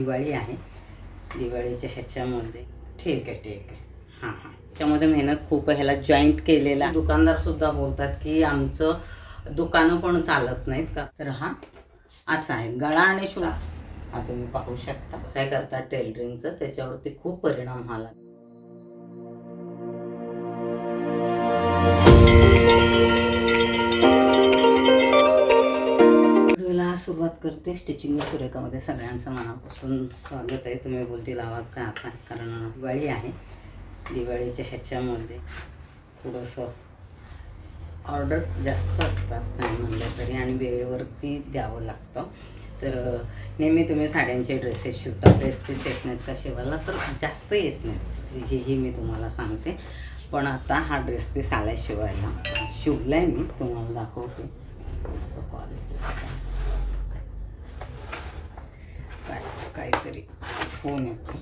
दिवाळी आहे. दिवाळीच्या ह्याच्यामध्ये ठीक आहे ठीक आहे. हां हां. त्याच्यामध्ये मेहनत खूप आहे. ह्याला जॉईंट केलेला दुकानदार सुद्धा बोलतात की आमचं दुकानं पण चालत नाहीत का? तर हा असा आहे. गळा आणि शिवला हा तुम्ही पाहू शकता. काय करता टेलरिंगचं त्याच्यावरती खूप परिणाम झाला. करते स्टिचिंग सुरेखामध्ये सगळ्यांचं मनापासून स्वागत आहे. तुम्ही बोलतील आवाज काय असा कारण दिवाळी आहे. दिवाळीच्या ह्याच्यामध्ये थोडंसं ऑर्डर जास्त असतात नाही म्हणलं तरी आणि वेळेवरती द्यावं लागतं. तर नेहमी तुम्ही साड्यांचे ड्रेसेस शिवता ड्रेस पीस येत नाहीत का शिवायला? तर जास्त येत नाहीत. हेही मी तुम्हाला सांगते. पण आता हा ड्रेस पीस आला आहे शिवायला. शिवला आहे मी. तुम्हाला दाखवते. त्याचं quality काय काहीतरी. फोन येतो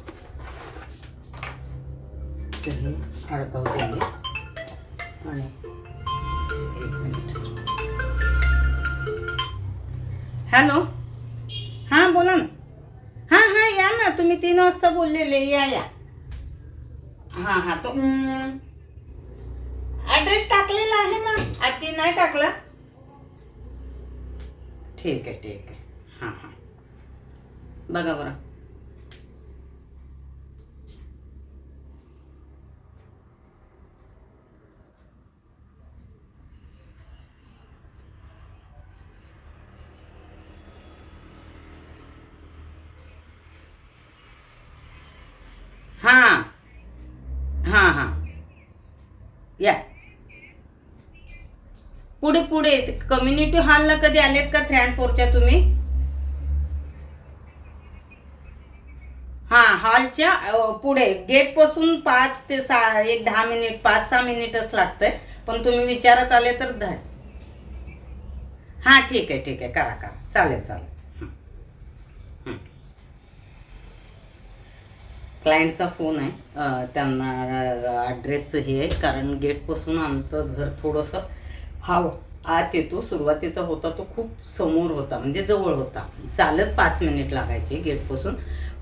मी आणि एक मिनिट. हॅलो? हां बोला ना. हां हां या ना. तुम्ही तीन वाजता बोललेले. या या. हां हां तो. ॲड्रेस टाकलेला आहे ना. आधी नाही टाकला? ठीक आहे ठीक आहे. हां हां. बघा बरं. हां. हां हां. या. पुढे पुढे. कम्युनिटी हॉलला कधी आलेत का थ्री अँड फोरच्या तुम्ही हां हॉलच्या पुढे गेटपासून पाच ते सहा एक दहा मिनिट पाच सहा मिनिटच लागतंय. पण तुम्ही विचारत आले तर धर. हां ठीक आहे ठीक आहे. करा करा. चालेल चालेल. क्लायंटचा फोन आहे. त्यांना ॲड्रेसचं हे आहे. कारण गेटपासून आमचं घर थोडंसं हवं आत येतो सुरुवातीचा होता तो खूप समोर होता म्हणजे जवळ होता. चालत पाच मिनिट लागायचे गेटपासून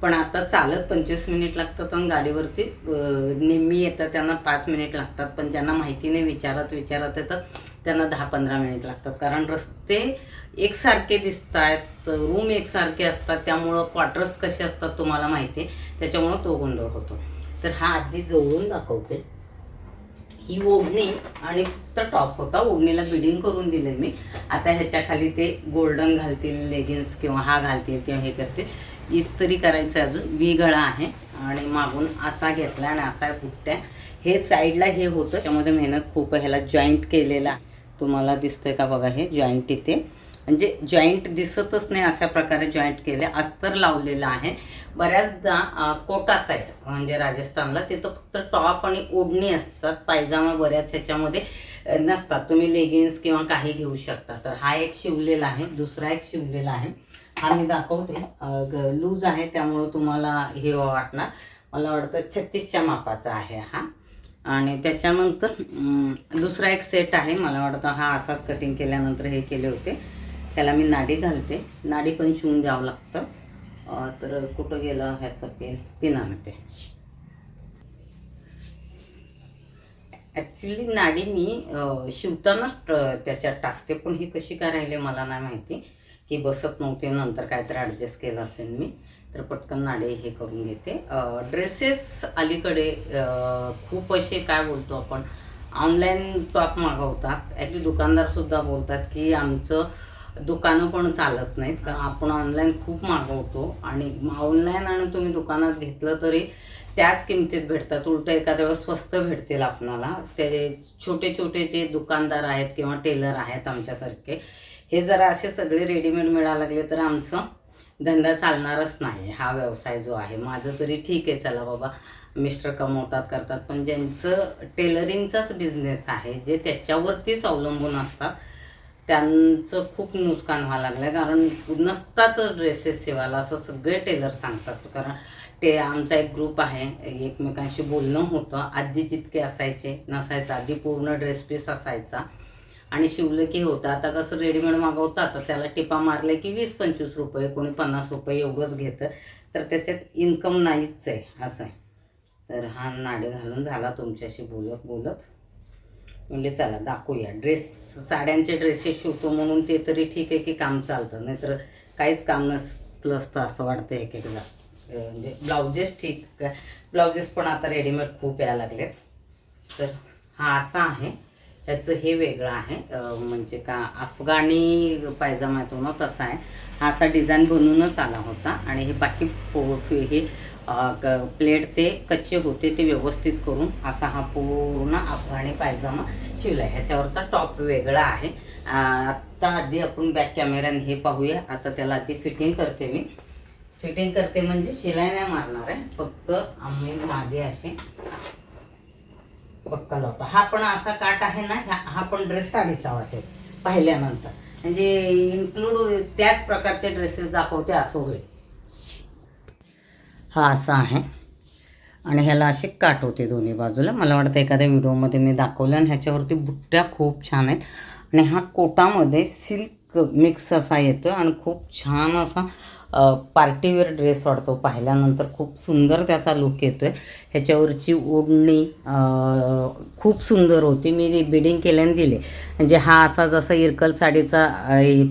पण आता चालत पंचवीस मिनिट लागतात आणि गाडीवरती नेहमी येतात त्यांना पाच मिनिट लागतात पण ज्यांना माहिती नाही विचारत विचारत येतात त्यांना दहा पंधरा मिनिट लागतात. कारण रस्ते एकसारखे दिसत आहेत रूम एकसारखे असतात त्यामुळं क्वार्टर्स कसे असतात तुम्हाला माहिती आहे त्याच्यामुळं तो गोंधळ होतो. तर हा आधी जवळून दाखवते. ही ओढणी आणि फक्त टॉप होता. ओढणीला बिडिंग करून दिले मी. आता ह्याच्या खाली ते गोल्डन घालतील लेगिन्स किंवा हा घालतील किंवा हे करतील. इस्त्री करायचं अजून. वी गळा आहे. आणि मागून असा घेतला आणि असा बुट्ट्या. हे साईडला हे होतं. त्यामध्ये मेहनत खूप ह्याला जॉईंट केलेला. तुम्हाला दिसतंय का बघा? हे जॉईंट इथे. म्हणजे जॉईंट दिसतच नाही अशा प्रकारे जॉईंट केले. अस्तर लावलेलं आहे. बऱ्याचदा कोटा साईड म्हणजे राजस्थानला तिथं फक्त टॉप आणि ओढणी असतात. पायजामा बऱ्याच ह्याच्यामध्ये नसतात. तुम्ही लेगिन्स किंवा काही घेऊ शकता. तर हा एक शिवलेला आहे. दुसरा एक शिवलेला आहे. हा मी दाखवते. लूज आहे त्यामुळं तुम्हाला हे वाटणार. मला वाटतं छत्तीसच्या मापाचा आहे हा. आणि त्याच्यानंतर दुसरा एक सेट आहे. मला वाटतं हा असाच कटिंग केल्यानंतर हे केले होते. त्याला मी नाडी घालते. नाडी पण शिवून द्यावं लागतं. तर कुठं गेलं ह्याचं पेन पिन आणते. ॲक्च्युली नाडी मी शिवतानाच त्याच्यात टाकते. पण ही कशी काय राहिली मला नाही माहिती. की बसत नव्हते नंतर काहीतरी ॲडजस्ट केलं असेल मी तर पटकन नाडी हे करून घेते. ड्रेसेस अलीकडे खूप असे काय बोलतो आपण ऑनलाईन टॉप मागवतात. ॲक्च्युली दुकानदारसुद्धा बोलतात की आमचं दुकानं पण चालत नाहीत कारण आपण ऑनलाईन खूप मागवतो. आणि ऑनलाईन आणि तुम्ही दुकानात घेतलं तरी त्याच किमतीत भेटतात. उलटं एखाद्या वेळेस स्वस्त भेटतील आपणाला. ते छोटे छोटे जे दुकानदार आहेत किंवा टेलर आहेत आमच्यासारखे हे जरा असे सगळे रेडीमेड मिळायला लागले तर आमचं धंदा चालणारच नाही. हा व्यवसाय जो आहे माझं तरी ठीक आहे. चला बाबा मिस्टर कमवतात करतात. पण ज्यांचं टेलरिंगचाच बिझनेस आहे जे त्याच्यावरतीच अवलंबून असतात त्यांचं खूप नुकसान व्हायला लागलं कारण नसतात ड्रेसेस शिवायला असं सगळे टेलर सांगतात. कारण ते आमचा एक ग्रुप आहे एकमेकांशी बोलणं होतं. आधी जितके असायचे नसायचं. आधी पूर्ण ड्रेस पीस असायचा. आणि शिवलं की होतं. आता कसं रेडीमेड मागवतात तर त्याला टिपा मारले की वीस पंचवीस रुपये कोणी पन्नास रुपये एवढंच घेतं. तर त्याच्यात इन्कम नाहीच आहे असं आहे. तर हा नाडे घालून झाला तुमच्याशी बोलत बोलत. म्हणजे चला दाखवूया. ड्रेस साड्यांचे ड्रेसेस शिवतो म्हणून ते तरी ठीक आहे की काम चालतं. नाहीतर काहीच काम नसलं असतं असं वाटतं एक एकदा म्हणजे ब्लाउजेस ठीक ब्लाउजेस पण आता रेडीमेड खूप यायला लागलेत. तर हा असा आहे. ह्याचं हे वेगळं आहे. म्हणजे का अफगाणी पायजामा येतो ना तसा आहे. हा असा डिझाईन बनवूनच आला होता. आणि हे बाकी पो हे प्लेट ते कच्चे होते ते व्यवस्थित करून असा हा पूर्ण अफगाणी पायजामा शिवला ह्याच्यावरचा टॉप वेगळा आहे. आत्ता आधी आपण बॅक कॅमेऱ्याने हे पाहूया. आता त्याला आधी फिटिंग करते मी. फिटिंग करते म्हणजे शिलाई नाही मारणार आहे. फक्त आम्ही मागे असे बक्का लावतो हा पण असा काट आहे ना ह्या- हा पण ड्रेस साडीचा वाटेल पाहिल्यानंतर. म्हणजे इन्क्लूड त्याच प्रकारचे ड्रेसेस दाखवते असं होईल. हा असा आहे. आणि ह्याला असे काट होते दोन्ही बाजूला. मला वाटतं एखाद्या व्हिडिओमध्ये मी दाखवलं आणि ह्याच्यावरती बुट्ट्या खूप छान आहेत. आणि हा कोटामध्ये सिल्क मिक्स असा येतो आणि खूप छान असा पार्टीवेअर ड्रेस वाटतो पाहिल्यानंतर खूप सुंदर त्याचा लुक येतो आहे ह्याच्यावरची ओढणी खूप सुंदर होती. मी बिडिंग केल्याने दिले. म्हणजे हा असा जसा इरकल साडीचा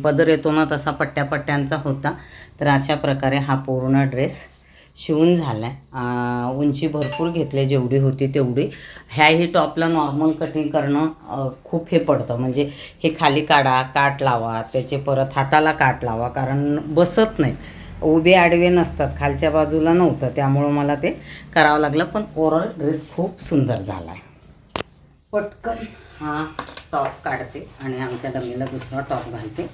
पदर येतो ना तसा पट्ट्या पट्ट्यांचा होता. तर अशा प्रकारे हा पूर्ण ड्रेस शिवून झाला आहे उंची भरपूर घेतली जेवढी होती तेवढी. ह्याही टॉपला नॉर्मल कटिंग करणं खूप हे पडतं. म्हणजे हे खाली काढा काट लावा त्याचे परत हाताला काट लावा कारण बसत नाहीत. उभे आडवे नसतात खालच्या बाजूला नव्हतं त्यामुळं मला ते करावं लागलं. पण ओरल ड्रेस खूप सुंदर झाला आहे पटकन हा टॉप काढते आणि आमच्या डमीला दुसरा टॉप घालते.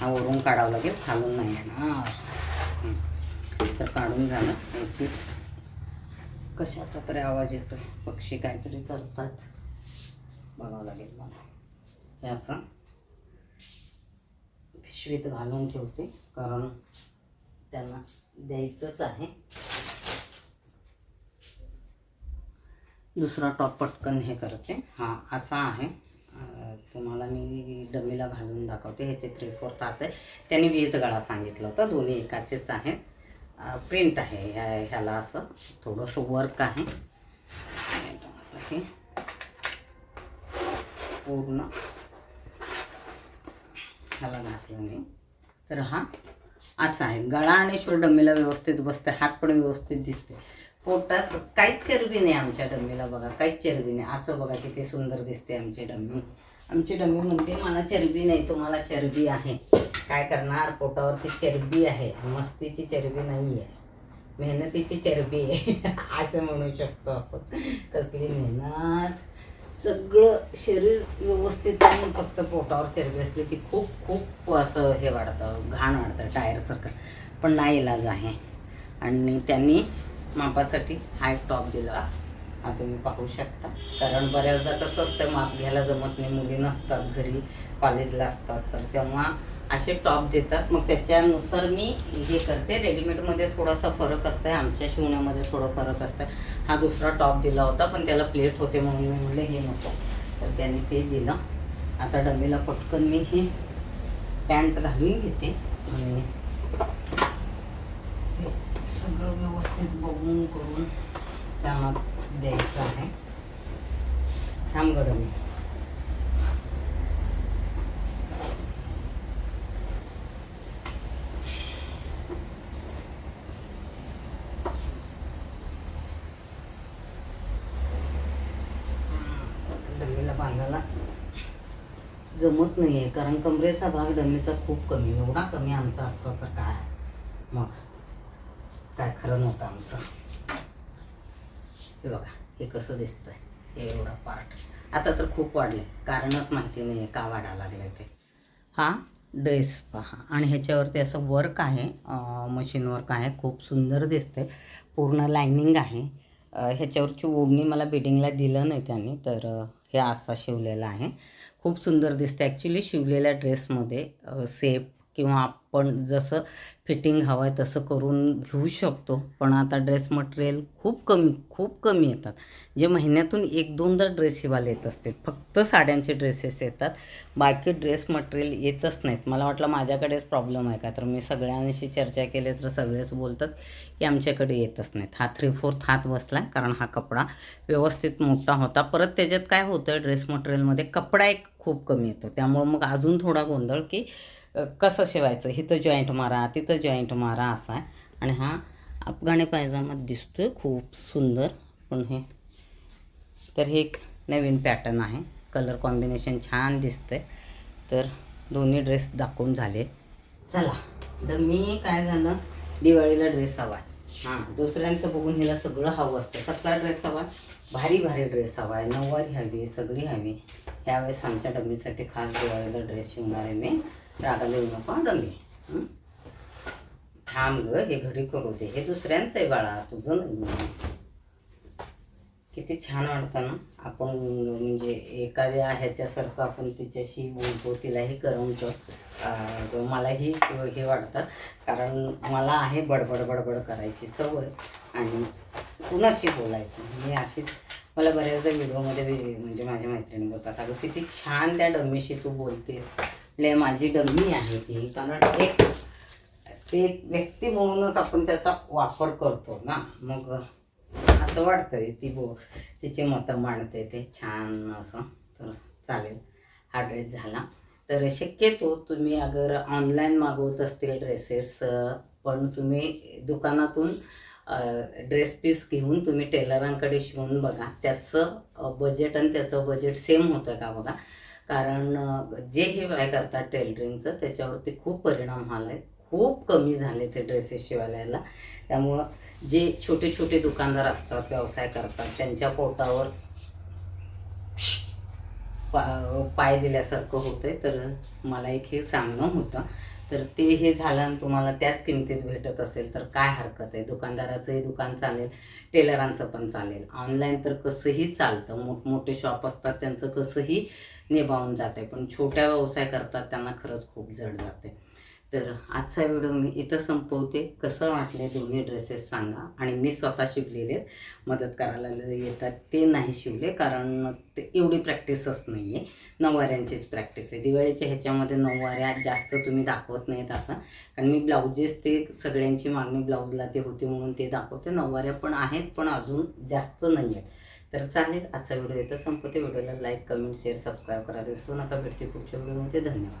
हा वरून काढावा लागेल खालून नाही येणार. तर काढून झालं. याची कशाचा तरी आवाज येतोय. पक्षी काहीतरी करतात. बघावं लागेल मला. हे असं पिशवीत घालून ठेवते. कारण त्यांना द्यायचंच आहे. दुसरा टॉप पटकन हे करते. हा असा आहे. तुम्हाला मी डमीला घालून दाखवते. ह्याचे थ्री फोर्थ हात आहे. त्याने वीज गळा सांगितला होता. दोन्ही एकाचेच आहेत. प्रिंट आहे ह्या ह्याला असं थोडंसं वर्क आहे. आता हे पूर्ण. ह्याला घातलं मी. तर हा असा आहे. गळा आणि शोर डम्मीला व्यवस्थित बसते हात पण व्यवस्थित दिसते पोटात काहीच चरबी नाही आमच्या डम्मीला बघा. काहीच चरबी नाही. असं बघा किती सुंदर दिसते आमची डम्मी. आमची डमी म्हणते मला चरबी नाही तुम्हाला चरबी आहे. काय करणार? पोटावरती चरबी आहे. मस्तीची चरबी नाही आहे मेहनतीची चरबी आहे. असं म्हणू शकतो आपण. कसली मेहनत? सगळं शरीर व्यवस्थित आणि फक्त पोटावर चरबी असली की खूप खूप असं हे वाढतं घाण वाढतं टायरसारखं पण नाही इलाज आहे. आणि त्यांनी मापासाठी हाय टॉप दिला. हा तुम्ही पाहू शकता. कारण बऱ्याचदा कसं असतं माप घ्यायला जमत नाही. मुली नसतात घरी कॉलेजला असतात. तर तेव्हा असे टॉप देतात. मग त्याच्यानुसार मी हे करते. रेडीमेडमध्ये थोडासा फरक असतं आमच्या शिवण्यामध्ये थोडं फरक असतं हा दुसरा टॉप दिला होता पण त्याला प्लेट होते म्हणून मी म्हणले हे नको. तर त्याने ते दिलं. आता डमीला पटकन मी हे पॅन्ट घालून घेते. आणि सगळं व्यवस्थित बघून करून. त्यांना द्यायचं आहे. थांब गं डमी डमीला बांधायला जमत नाही आहे कारण कमरेचा भाग डमीचा खूप कमी एवढा कमी आमचा असतो तर काय? मग काय खरं नव्हतं आमचं. हे बघा हे कसं दिसतंय हे एवढा पार्ट आता तर खूप वाढले कारणच माहिती नाही आहे का वाढायला लागलं ते. हा ड्रेस पहा. आणि ह्याच्यावरती असं वर्क आहे मशीन वर्क आहे. खूप सुंदर दिसते पूर्ण लायनिंग आहे. ह्याच्यावरची ओढणी मला बिडिंगला दिलं नाही त्यांनी तर हे असा शिवलेला आहे. खूप सुंदर दिसते ॲक्च्युली शिवलेल्या ड्रेसमध्ये सेप किंवा आपण जसं फिटिंग हवं आहे तसं करून घेऊ शकतो. पण आता ड्रेस मटेरियल खूप कमी खूप कमी येतात. जे महिन्यातून एक दोनदा ड्रेस शिवायला येत असते फक्त साड्यांचे ड्रेसेस येतात. बाकी ड्रेस मटेरियल येतच नाहीत. मला वाटलं माझ्याकडेच प्रॉब्लेम आहे का? तर मी सगळ्यांशी चर्चा केली तर सगळेच बोलतात की आमच्याकडे येतच नाहीत. हा थ्री फोर्थ हात बसला कारण हा कपडा व्यवस्थित मोठा होता. परत त्याच्यात काय होतं ड्रेस मटेरियलमध्ये कपडा एक खूप कमी येतो. त्यामुळं मग अजून थोडा गोंधळ की कसं शिवायचं? इथं जॉईंट मारा तिथं जॉईंट मारा असा आहे. आणि हा अफगाणी पायजामा आहे खूप सुंदर. पण हे तर हे एक नवीन पॅटर्न आहे. कलर कॉम्बिनेशन छान दिसतंय. तर दोन्ही ड्रेस दाखवून झाले. चला तर मी काय झालं? दिवाळीला ड्रेस हवा आहे. हां दुसऱ्यांचं बघून हिला सगळं हवं असतं. कसला ड्रेस हवा? भारी भारी ड्रेस हवा आहे. नऊवारी हवी सगळी हवी. यावेळेस आमच्या डब्बीसाठी खास दिवाळीला ड्रेस शिवणार आहे मी. रागाला येऊ नको हं, थांब ग हे घडी करू दे. हे दुसऱ्यांचं आहे बाळा तुझं नाही किती छान वाटतं ना? आपण म्हणजे एखाद्या ह्याच्यासारखं आपण तिच्याशी बोलतो तिलाही करमतं. अं, मलाही हे वाटतं. कारण मला आहे बडबड बडबड करायची सवय आणि कुणाशी बोलायचं? मी अशीच मला बऱ्याचदा व्हिडिओमध्ये म्हणजे माझ्या मैत्रिणी बोलतात अगं किती छान त्या डमीशी तू बोलतेस. ले माझी डम्मी आहे ती. कारण एक ते एक व्यक्ती म्हणूनच आपण त्याचा वापर करतो ना. मग असं वाटतंय ती बो तिचे मतं मांडते ते छान असं. तर चालेल. हा ड्रेस झाला. तर शक्यतो तुम्ही अगर ऑनलाईन मागवत असतील ड्रेसेस पण तुम्ही दुकानातून ड्रेस पीस घेऊन तुम्ही टेलरांकडे शिवून बघा. त्याचं बजेट आणि त्याचं बजेट सेम होतं का बघा? कारण जे हे काय करतात टेलरिंगचं त्याच्यावरती खूप परिणाम झाला आहे खूप कमी झाले ते ड्रेसेस शिवायला त्यामुळं जे छोटे छोटे दुकानदार असतात व्यवसाय करतात त्यांच्या पोटावर पा पाय दिल्यासारखं होतं आहे तर मला एक हे सांगणं होतं. तर ते हे झालं आणि तुम्हाला त्याच किमतीत भेटत असेल तर काय हरकत आहे? दुकानदाराचंही दुकान चालेल टेलरांचं पण चालेल. ऑनलाईन तर कसंही चालतं. मोठमोठे शॉप असतात त्यांचं कसंही निभावून जाते पण छोट्या व्यवसाय करतात त्यांना खरंच खूप जड जाते तर आजचा व्हिडिओ मी इथं संपवते. कसं वाटले दोन्ही ड्रेसेस सांगा. आणि मी स्वतः शिवलेले आहेत. मदत करायला येतात ते नाही शिवले कारण ते एवढी प्रॅक्टिसच नाही आहे नऊवाऱ्यांचीच प्रॅक्टिस आहे. दिवाळीच्या ह्याच्यामध्ये नऊवाऱ्या जास्त तुम्ही दाखवत नाहीत असं. कारण मी ब्लाऊजेस ते सगळ्यांची मागणी ब्लाऊजला ते होती म्हणून ते दाखवते. नऊवाऱ्या पण आहेत पण अजून जास्त नाही आहेत तर चालेल आजचा व्हिडिओ येतो संपते. व्हिडिओला लाईक कमेंट शेअर सबस्क्राईब करा. विसरू नका भेटते पुढच्या व्हिडिओमध्ये. धन्यवाद.